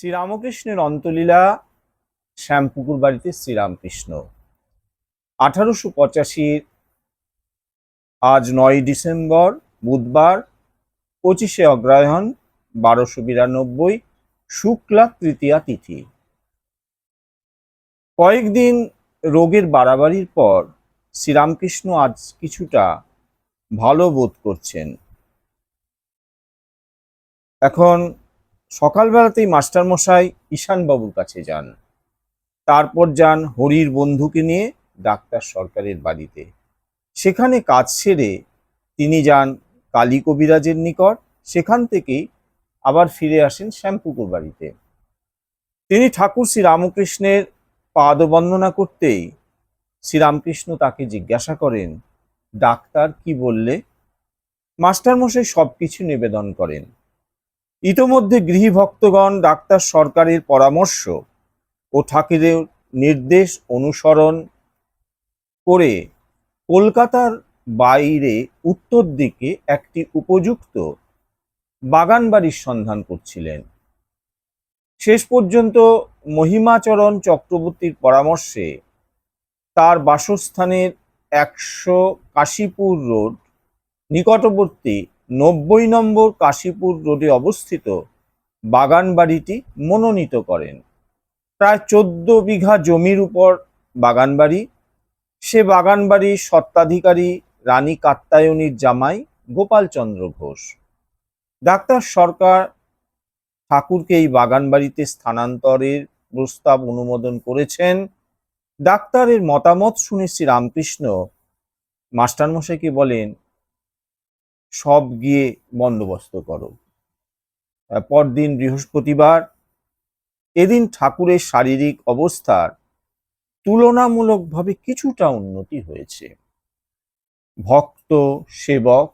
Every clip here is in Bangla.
শ্রীরামকৃষ্ণের অন্তলীলা শ্যামপুকুর বাড়িতে শ্রীরামকৃষ্ণ। আঠারোশো পঁচাশির আজ নয় ডিসেম্বর, বুধবার, পঁচিশে অগ্রহায়ণ, বারোশো বিরানব্বই, শুক্লা তৃতীয়া তিথি। কয়েকদিন রোগের বাড়াবাড়ির পর শ্রীরামকৃষ্ণ আজ কিছুটা ভালো বোধ করছেন। এখন সকালবেলাতেই মাস্টারমশাই ঈশানবাবুর কাছে যান। তারপর যান হরির বন্ধুকে নিয়ে ডাক্তার সরকারের বাড়িতে। সেখানে কাজ সেরে তিনি যান কালী কবিরাজের নিকট, সেখান থেকেই আবার ফিরে আসেন শ্যামপুকুর বাড়িতে। তিনি ঠাকুর শ্রী রামকৃষ্ণের পাদবন্দনা করতেই শ্রীরামকৃষ্ণ তাকে জিজ্ঞাসা করেন, ডাক্তার কি বললে? মাস্টারমশাই সবকিছু নিবেদন করেন। ইতোমধ্যে গৃহী ভক্তগণ ডাক্তার সরকারের পরামর্শ ও ঠাকুরের নির্দেশ অনুসরণ করে কলকাতার বাইরে উত্তর দিকে একটি উপযুক্ত বাগান বাড়ির সন্ধান করছিলেন। শেষ পর্যন্ত মহিমাচরণ চক্রবর্তীর পরামর্শে তার বাসস্থানের একশো কাশীপুর রোড নিকটবর্তী নব্বই নম্বর কাশীপুর রোডে অবস্থিত বাগান বাড়িটি মনোনীত করেন। প্রায় চোদ্দ বিঘা জমির উপর বাগান বাড়ি সে বাগান বাড়ির সত্ত্বাধিকারী রানী কাত্তায়নীর জামাই গোপালচন্দ্র ঘোষ। ডাক্তার সরকার ঠাকুরকে এই বাগান বাড়িতে স্থানান্তরের প্রস্তাব অনুমোদন করেছেন। ডাক্তারের মতামত শুনে শ্রী রামকৃষ্ণ মাস্টারমশাইকে বলেন সব গিয়ে বন্দোবস্ত করো। পরদিন বৃহস্পতিবার, এদিন ঠাকুরের শারীরিক অবস্থার তুলনামূলকভাবে কিছুটা উন্নতি হয়েছে। ভক্ত, সেবক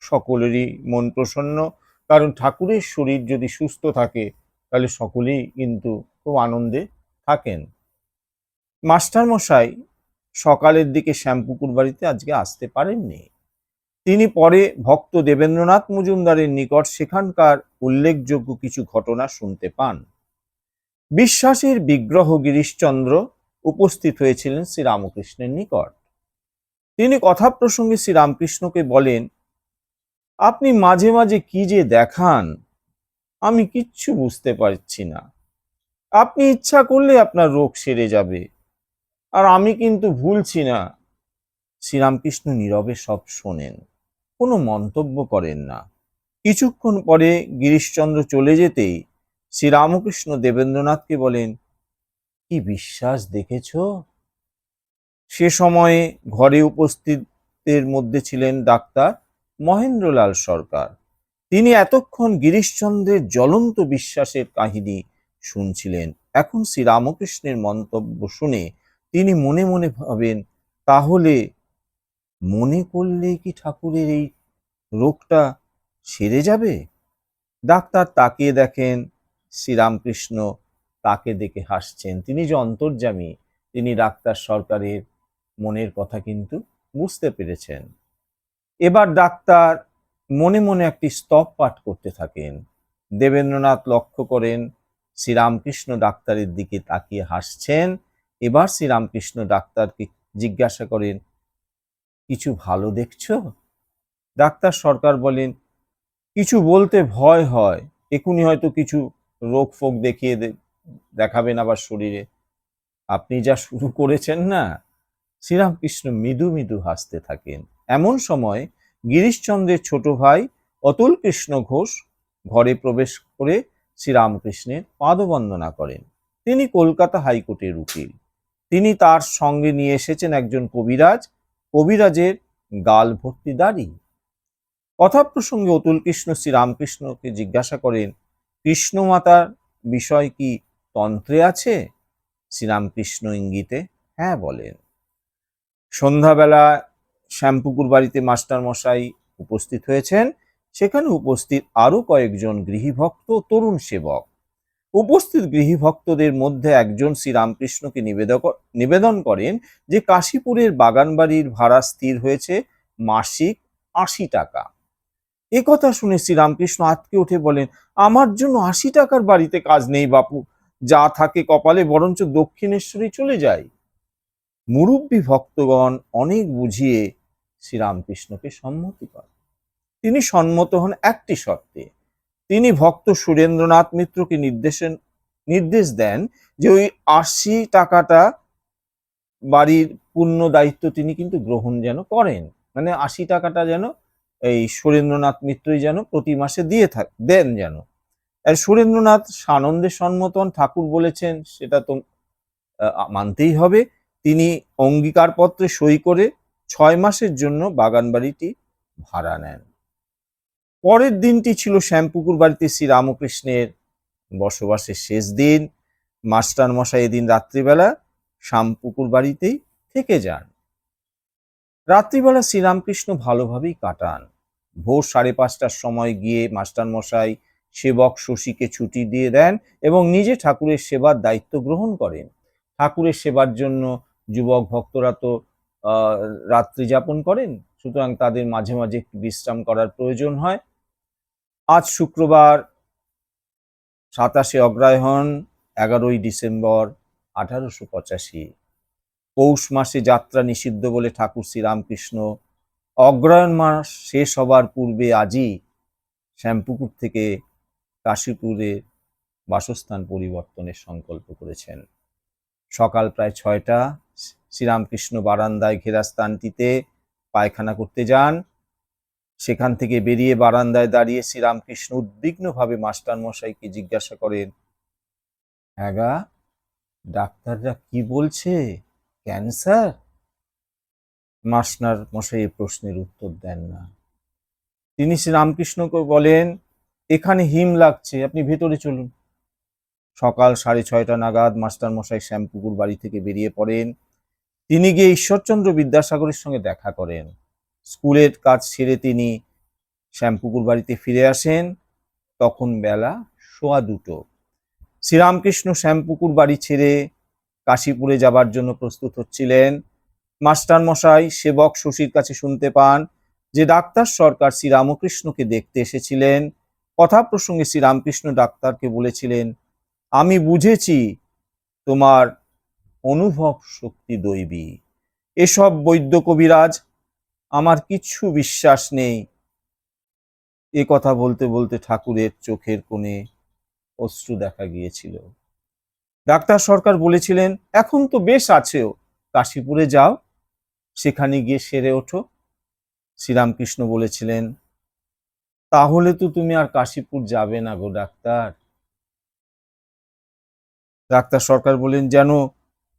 সকলেরই মন প্রসন্ন, কারণ ঠাকুরের শরীর যদি সুস্থ থাকে, তাহলে সকলেই কিন্তু খুব আনন্দে থাকেন। মাস্টারমশাই সকালের দিকে শ্যামপুকুর বাড়িতে আজকে আসতে পারেননি। তিনি পরে ভক্ত দেবেন্দ্রনাথ মজুমদারের নিকট সেখানকার উল্লেখযোগ্য কিছু ঘটনা শুনতে পান। বিশ্বাসের বিগ্রহ গিরিশচন্দ্র উপস্থিত হয়েছিলেন শ্রীরামকৃষ্ণের নিকট। তিনি কথা প্রসঙ্গে শ্রীরামকৃষ্ণকে বলেন, আপনি মাঝে মাঝে কি যে দেখান, আমি কিচ্ছু বুঝতে পারছি না। আপনি ইচ্ছা করলে আপনার রোগ সেরে যাবে, আর আমি কিন্তু ভুলছি না। শ্রীরামকৃষ্ণ নীরবে সব শোনেন। কোনো মন্তব্য করেন না। কিছুক্ষণ পরে গিরিশচন্দ্র চলে যেতেই শ্রীরামকৃষ্ণ দেবেন্দ্রনাথকে বলেন, কি বিশ্বাস দেখেছ? সে সময়ে ঘরে উপস্থিতদের মধ্যে ছিলেন ডাক্তার মহেন্দ্রলাল সরকার। তিনি এতক্ষণ গিরিশচন্দ্রের জ্বলন্ত বিশ্বাসের কাহিনী শুনছিলেন। এখন শ্রীরামকৃষ্ণের মন্তব্য শুনে তিনি মনে মনে ভাবেন, তাহলে মনে করলে কি ঠাকুরের এই রোগটা সেরে যাবে? ডাক্তার তাকিয়ে দেখেন শ্রীরামকৃষ্ণ তাকে দেখে হাসছেন। তিনি যে অন্তর্যামী, তিনি ডাক্তার সরকারের মনের কথা কিন্তু বুঝতে পেরেছেন। এবার ডাক্তার মনে মনে একটি স্তব পাঠ করতে থাকেন। দেবেন্দ্রনাথ লক্ষ্য করেন, শ্রীরামকৃষ্ণ ডাক্তারের দিকে তাকিয়ে হাসছেন। এবার শ্রীরামকৃষ্ণ ডাক্তারকে জিজ্ঞাসা করেন কিছু ভালো দেখছ? ডাক্তার সরকার বলেন, কিছু বলতে ভয় হয়, এখুনি হয়তো কিছু রোগ ফোগ দেখিয়ে দেখাবেন আবার শরীরে। আপনি যা শুরু করেছেন না, শ্রীরামকৃষ্ণ মৃদু মৃদু হাসতে থাকেন। এমন সময় গিরিশচন্দ্রের ছোট ভাই অতুল কৃষ্ণ ঘোষ ঘরে প্রবেশ করে শ্রীরামকৃষ্ণের পাদবন্দনা করেন। তিনি কলকাতা হাইকোর্টের উকিল। তিনি তার সঙ্গে নিয়ে এসেছেন একজন কবিরাজ কবিরাজের গাল ভর্তি দাড়ি। কথা প্রসঙ্গে অতুল কৃষ্ণ শ্রীরামকৃষ্ণকে জিজ্ঞাসা করেন, কৃষ্ণ মাতার বিষয় কি তন্ত্রে আছে? শ্রীরামকৃষ্ণ ইঙ্গিতে হ্যাঁ বলেন। সন্ধ্যাবেলা শ্যামপুকুর বাড়িতে মাস্টার মশাই উপস্থিত হয়েছেন। সেখানে উপস্থিত আরও কয়েকজন গৃহীভক্ত তরুণ সেবক। উপস্থিত গৃহীভক্তদের মধ্যে একজন শ্রীরামকৃষ্ণকে নিবেদক, নিবেদন করেন যে কাশীপুরের বাগানবাড়ির ভাড়া স্থির হয়েছে মাসিক আশি টাকা। এ কথা শুনে শ্রীরামকৃষ্ণ আতকে উঠে বলেন, আমার জন্য আশি টাকার বাড়িতে কাজ নেই বাপু, যা থাকে কপালে বরঞ্চ দক্ষিণেশ্বরী চলে যায়। মুরব্বী ভক্তগণ অনেক বুঝিয়ে শ্রীরামকৃষ্ণকে সম্মতি করেন। তিনি সম্মত হন একটি শর্তে তিনি ভক্ত সুরেন্দ্রনাথ মিত্রকে নির্দেশন নির্দেশ দেন যে ওই আশি টাকাটা বাড়ির পূর্ণ দায়িত্ব তিনি কিন্তু গ্রহণ যেন করেন। মানে আশি টাকাটা যেন এই সুরেন্দ্রনাথ মিত্রই যেন প্রতি মাসে দিয়ে থাক দেন যেন। আর সুরেন্দ্রনাথ সানন্দে সম্মতন ঠাকুর বলেছেন, সেটা তো মানতেই হবে। তিনি অঙ্গীকারপত্রে সই করে ছয় মাসের জন্য বাগান বাড়িটি ভাড়া নেন। পরের দিনটি ছিল শ্যামপুকুর বাড়িতে শ্রী রামকৃষ্ণের বসবাসের শেষ দিন। মাস্টার মশাই এদিন রাত্রিবেলা শ্যামপুকুর বাড়িতেই থেকে যান। রাত্রিবেলা শ্রীরামকৃষ্ণ ভালোভাবেই কাটান। ভোর সাড়ে পাঁচটার সময় গিয়ে মাস্টার মশাই সেবক শশীকে ছুটি দিয়ে দেন এবং নিজে ঠাকুরের সেবার দায়িত্ব গ্রহণ করেন। ঠাকুরের সেবার জন্য যুবক ভক্তরা তো রাত্রি যাপন করেন। সুতরাং তাদের মাঝে মাঝে একটু বিশ্রাম করার প্রয়োজন হয়। আজ শুক্রবার, সাতাশে অগ্রহায়ণ, এগারোই ডিসেম্বর, আঠারোশো পঁচাশি। পৌষ মাসে যাত্রা নিষিদ্ধ বলে ঠাকুর শ্রীরামকৃষ্ণ। অগ্রহায়ণ মাস শেষ হবার পূর্বে আজই শ্যামপুকুর থেকে কাশীপুরে বাসস্থান পরিবর্তনের সংকল্প করেছেন। সকাল প্রায় ছয়টা, শ্রীরামকৃষ্ণ বারান্দায় ঘেরা স্থানটিতে পায়খানা করতে যান। সেখান থেকে বেরিয়ে বারান্দায় দাঁড়িয়ে শ্রীরামকৃষ্ণ উদ্বিগ্নভাবে মাস্টার মশাইকে জিজ্ঞাসা করেন হ্যাঁ ডাক্তাররা কি বলছে? ক্যান্সার? মাস্টার মশাই প্রশ্নের উত্তর দেন না। তিনি শ্রীরামকৃষ্ণকে বলেন, এখানে হিম লাগছে, আপনি ভেতরে চলুন। সকাল সাড়ে ছয়টা নাগাদ মাস্টার মশাই শ্যামপুকুর বাড়ি থেকে বেরিয়ে পড়েন। তিনি গিয়ে ঈশ্বরচন্দ্র বিদ্যাসাগরের সঙ্গে দেখা করেন। স্কুলের কাজ ছেড়ে তিনি শ্যামপুকুর বাড়িতে ফিরে আসেন। তখন বেলা সোয়া দুটো। শ্রীরামকৃষ্ণ শ্যামপুকুর বাড়ি ছেড়ে কাশীপুরে যাবার জন্য প্রস্তুত হচ্ছিলেন। মাস্টার মশাই সেবক, শশীর কাছে শুনতে পান যে ডাক্তার সরকার শ্রীরামকৃষ্ণকে দেখতে এসেছিলেন। কথা প্রসঙ্গে শ্রীরামকৃষ্ণ ডাক্তারকে বলেছিলেন, আমি বুঝেছি তোমার অনুভব শক্তি দৈবী। এসব বৈদ্য কবিরাজ, আমার কিচ্ছু বিশ্বাস নেই। এ কথা বলতে বলতে ঠাকুরের চোখের কোণে অশ্রু দেখা গিয়েছিল। ডাক্তার সরকার বলেছিলেন, এখন তো বেশ আছেও কাশীপুরে যাও, সেখানে গিয়ে সেরে ওঠো। শ্রীরামকৃষ্ণ বলেছিলেন, তাহলে তো তুমি আর কাশীপুর যাবে না গো ডাক্তার। ডাক্তার সরকার বলেন, যেন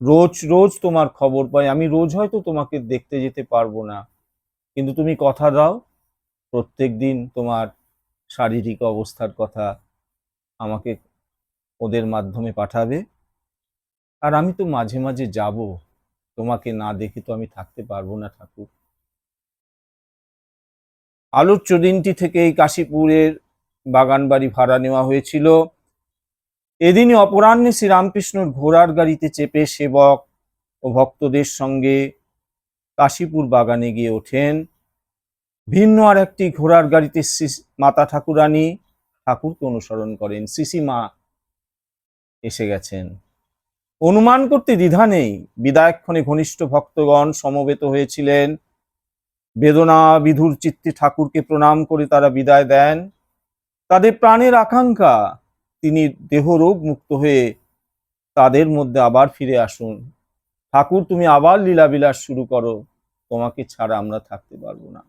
রোজ রোজ তোমার খবর পাই। আমি রোজ হয়তো তোমাকে দেখতে যেতে পারব না। কিন্তু তুমি কথা দাও। প্রত্যেক দিন তোমার শারীরিক অবস্থার কথা আমাকে ওদের মাধ্যমে পাঠাবে। আর আমি তো মাঝে মাঝে যাব। তোমাকে না দেখে তো আমি থাকতে পারব না, ঠাকুর। আলোচ্য দিনটি থেকেই কাশীপুরের বাগান বাড়ি ভাড়া নেওয়া হয়েছিল। এদিনই অপরাহ্নে শ্রীরামকৃষ্ণর ঘোড়ার গাড়িতে চেপে সেবক ও ভক্তদের সঙ্গে কাশীপুর বাগানে গিয়ে ওঠেন। ভিন্ন আর একটি ঘোড়ার গাড়িতে মাতা ঠাকুরানী ঠাকুরকে অনুসরণ করেন। সিসিমা এসে গেছেন। অনুমান করতে দ্বিধা নেই। বিদায়ক্ষণে ঘনিষ্ঠ ভক্তগণ সমবেত হয়েছিলেন। বেদনা বিধুর চিত্তে ঠাকুরকে প্রণাম করে তারা বিদায় দেন। তাদের প্রাণের আকাঙ্ক্ষা তিনি দেহরোগ মুক্ত হয়ে তাদের মধ্যে আবার ফিরে আসুন। ঠাকুর, তুমি আবার লীলাবিলাস শুরু করো। তোমাকে ছাড়া আমরা থাকতে পারব না।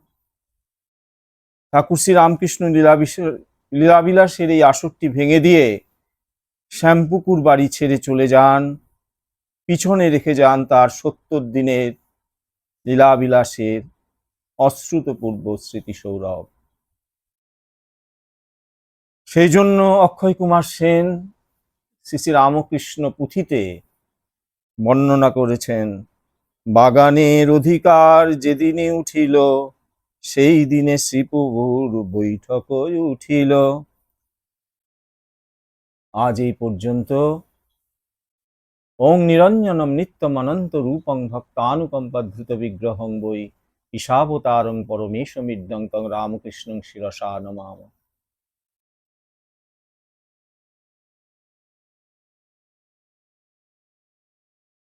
ঠাকুর শ্রী রামকৃষ্ণ লীলাবিস- লীলাবিলাসের এই আসরটি ভেঙে দিয়ে শ্যামপুকুর বাড়ি ছেড়ে চলে যান। পিছনে রেখে যান তার সত্তর দিনের লীলাবিলাসের অশ্রুতপূর্ব স্মৃতি সৌরভ সেই জন্য অক্ষয় কুমার সেন শ্রী রামকৃষ্ণ পুঁথিতে বর্ণনা করেছেন, বাগানের অধিকার যেদিনে উঠিল, সেই দিনে শ্রীপ্রভুর বৈঠক উঠিল। আজ এই পর্যন্ত। ওং নিরঞ্জনম নিত্যম অনন্ত রূপং ভক্তানুকম্পাধৃত বিগ্রহং বই ঈশাবতারং পরমেশমিদ্যং তং রামকৃষ্ণং শিরসা নমাম।